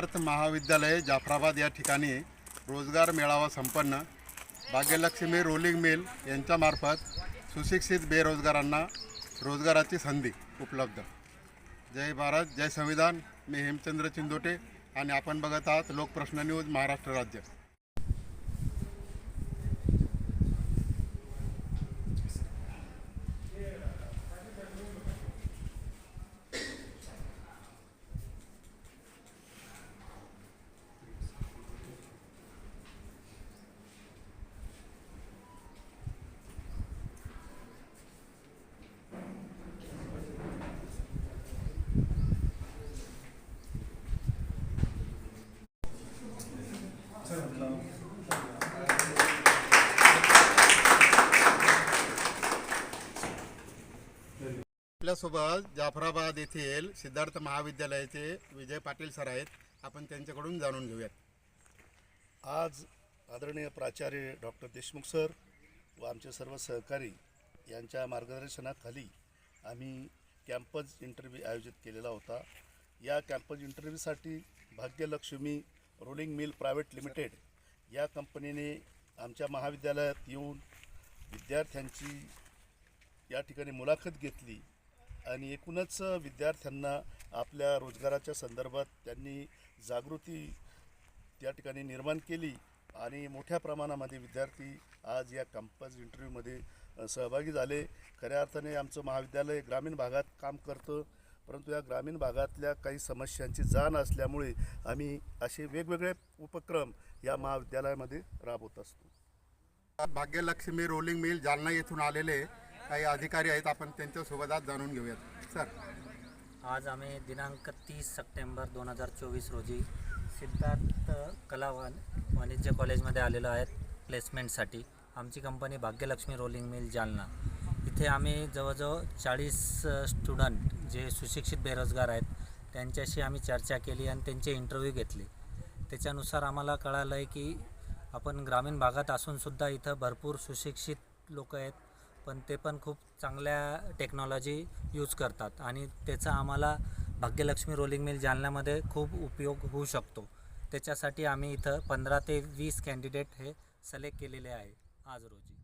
सिद्धार्थ महाविद्यालय जाफराबाद या ठिकाणी रोजगार मेळावा संपन्न. भाग्यलक्ष्मी रोलिंग मिल यांच्यामार्फत सुशिक्षित बेरोजगारांना रोजगाराची संधी उपलब्ध. जय भारत जय संविधान. मी हेमचंद्र चिंदोटे आणि आपण बघत आहात लोकप्रश्न न्यूज महाराष्ट्र राज्य. आपल्यासोबत जाफराबाद येथील सिद्धार्थ महाविद्यालयाचे विजय पाटील सर आहेत. आपण त्यांच्याकडून जाणून घेऊयात. आज आदरणीय प्राचार्य डॉक्टर देशमुख सर व आमचे सर्व सहकारी यांच्या मार्गदर्शनाखाली आम्ही कॅम्पस इंटरव्ह्यू आयोजित केलेला होता. या कॅम्पस इंटरव्ह्यूसाठी Bhagyalakshmi rolling mill private limited या कंपनीने आमच्या महाविद्यालयात येऊन विद्यार्थ्यांची या ठिकाणी मुलाखत घेतली आणि एकूणच विद्यार्थ्यांना आपल्या रोजगाराच्या संदर्भात त्यांनी जागृती त्या ठिकाणी निर्माण केली आणि मोठ्या प्रमाणामध्ये विद्यार्थी आज या कॅम्पस इंटरव्ह्यूमध्ये सहभागी झाले. खऱ्या अर्थाने आमचं महाविद्यालय ग्रामीण भागात काम करतं परंतु या ग्रामीण भागातल्या काही समस्यांची जाण असल्यामुळे आम्ही असे वेगवेगळे उपक्रम या महाविद्यालयामध्ये राबवत असतो. भाग्यलक्ष्मी रोलिंग मिल जालना येथून आलेले काही अधिकारी आहेत आपण त्यांच्यासोबत आज जाणून घेऊयात. सर. आज आम्ही दिनांक तीस सप्टेंबर दोन हजार चोवीस रोजी सिद्धार्थ कला वन वाणिज्य कॉलेजमध्ये आलेलो आहेत प्लेसमेंटसाठी. आमची company Bhagyalakshmi rolling mill Jalna. इथे आम्ही जवळजवळ चाळीस स्टुडंट जे सुशिक्षित बेरोजगार आहेत त्यांच्याशी आम्ही चर्चा केली आणि त्यांचे इंटरव्ह्यू घेतले. त्याच्यानुसार आम्हाला कळालं आहे की आपण ग्रामीण भागात असूनसुद्धा इथं भरपूर सुशिक्षित लोक आहेत. पण ते पण खूप चांगल्या टेक्नॉलॉजी यूज करतात. आणि त्याचा आम्हाला भाग्यलक्ष्मी रोलिंग मिल जालन्यामध्ये खूप उपयोग होऊ शकतो. त्याच्यासाठी आम्ही इथं पंधरा ते वीस कॅन्डिडेट हे सलेक्ट केलेले आहे आज रोजी.